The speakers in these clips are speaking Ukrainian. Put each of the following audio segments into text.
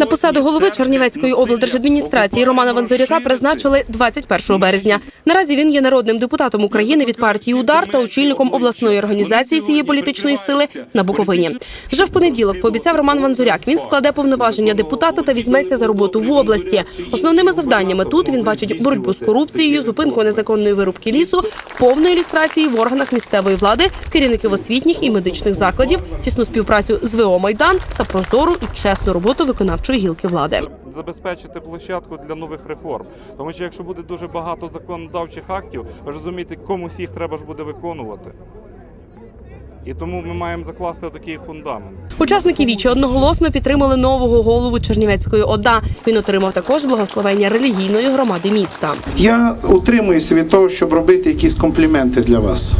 На посаду голови Чернівецької облдержадміністрації Романа Ванзоряка призначили 21 березня. Наразі він є народним депутатом України від партії Удар та очільником обласної організації цієї політичної сили на Буковині. Вже в понеділок пообіцяв Роман Ванзуряк. Він складе повноваження депутата та візьметься за роботу в області. Основними завданнями тут він бачить боротьбу з корупцією, зупинку незаконної вирубки лісу, повну ілюстрації в органах місцевої влади, керівників освітніх і медичних закладів, тісну співпрацю з ВО Майдан та прозору і чесну роботу виконавчої гілки влади. забезпечити площадку для нових реформ. Тому що якщо буде дуже багато законодавчих актів, ви розумієте, комусь їх треба ж буде виконувати. І тому ми маємо закласти такий фундамент. Учасники вічі одноголосно підтримали нового голову Чернівецької ОДА. Він отримав також благословення релігійної громади міста. Я утримуюся від того, щоб робити якісь компліменти для вас.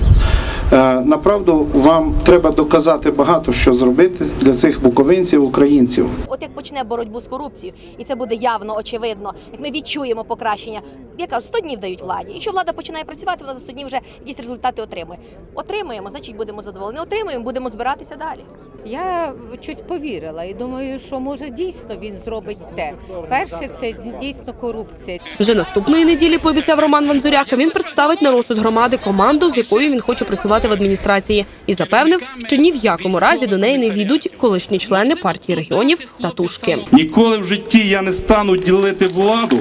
Е, Направду, вам треба доказати багато що зробити для цих буковинців, українців. От як почне боротьбу з корупцією, і це буде явно, очевидно, як ми відчуємо покращення. Я кажу, 100 днів дають владі. Якщо влада починає працювати, вона за 100 днів вже якісь результати отримує. Отримуємо, значить будемо задоволені. Отримуємо, будемо збиратися далі. Я щось повірила і думаю, що може дійсно він зробить те. Перше, це дійсно корупція. Вже наступної неділі пообіцяв Роман Ванзуряк. Він представить на розсуд громади команду, з якою він хоче працювати в адміністрації, і запевнив, що ні в якому разі до неї не війдуть колишні члени партії регіонів та тушки. Ніколи в житті я не стану ділити владу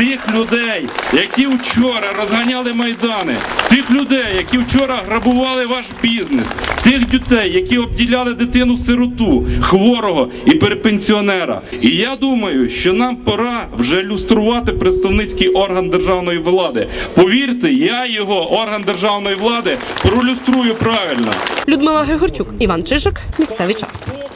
тих людей, які вчора розганяли майдани, тих людей, які вчора грабували ваш бізнес, тих дітей, які обділяли дитину сироту, хворого і перепенсіонера. І я думаю, що нам пора вже люструвати представницький орган державної влади. Повірте, я його орган державної влади пролюструю правильно. Людмила Григорчук, Іван Чижик. Місцевий час.